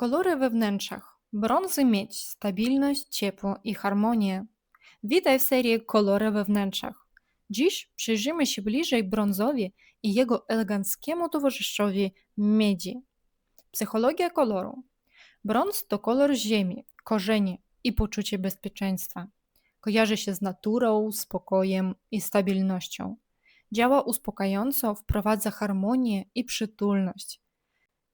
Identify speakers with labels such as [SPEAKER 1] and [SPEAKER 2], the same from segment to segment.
[SPEAKER 1] Kolory we wnętrzach. Brązy mieć stabilność, ciepło i harmonię. Witaj w serii Kolory we wnętrzach. Dziś przyjrzymy się bliżej brązowi i jego eleganckiemu towarzyszowi miedzi. Psychologia koloru. Brąz to kolor ziemi, korzenie i poczucie bezpieczeństwa. Kojarzy się z naturą, spokojem i stabilnością. Działa uspokajająco, wprowadza harmonię i przytulność.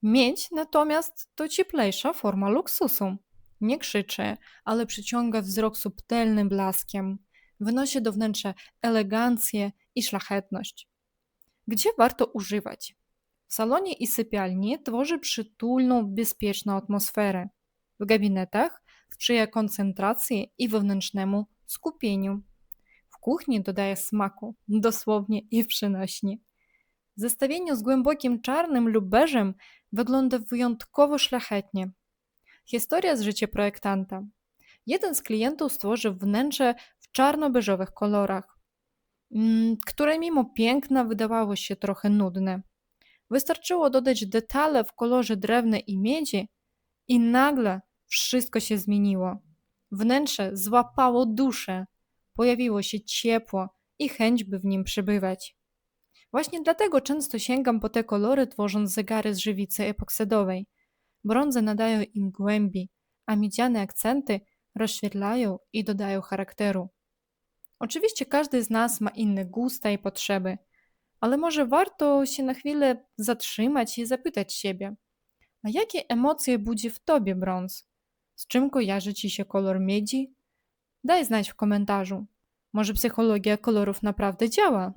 [SPEAKER 1] Miedź natomiast to cieplejsza forma luksusu. Nie krzyczy, ale przyciąga wzrok subtelnym blaskiem. Wynosi do wnętrza elegancję i szlachetność. Gdzie warto używać? W salonie i sypialni tworzy przytulną, bezpieczną atmosferę. W gabinetach sprzyja koncentracji i wewnętrznemu skupieniu. W kuchni dodaje smaku, dosłownie i w przenośni. Zestawieniu z głębokim czarnym lub beżem wygląda wyjątkowo szlachetnie. Historia z życia projektanta. Jeden z klientów stworzył wnętrze w czarno-beżowych kolorach, mm, które mimo piękna wydawało się trochę nudne. Wystarczyło dodać detale w kolorze drewna i miedzi i nagle wszystko się zmieniło. Wnętrze złapało duszę, pojawiło się ciepło i chęć, by w nim przebywać. Właśnie dlatego często sięgam po te kolory, tworząc zegary z żywicy epoksydowej. Brązy nadają im głębi, a miedziane akcenty rozświetlają i dodają charakteru. Oczywiście każdy z nas ma inne gusta i potrzeby, ale może warto się na chwilę zatrzymać i zapytać siebie, a jakie emocje budzi w tobie brąz? Z czym kojarzy ci się kolor miedzi? Daj znać w komentarzu. Może psychologia kolorów naprawdę działa?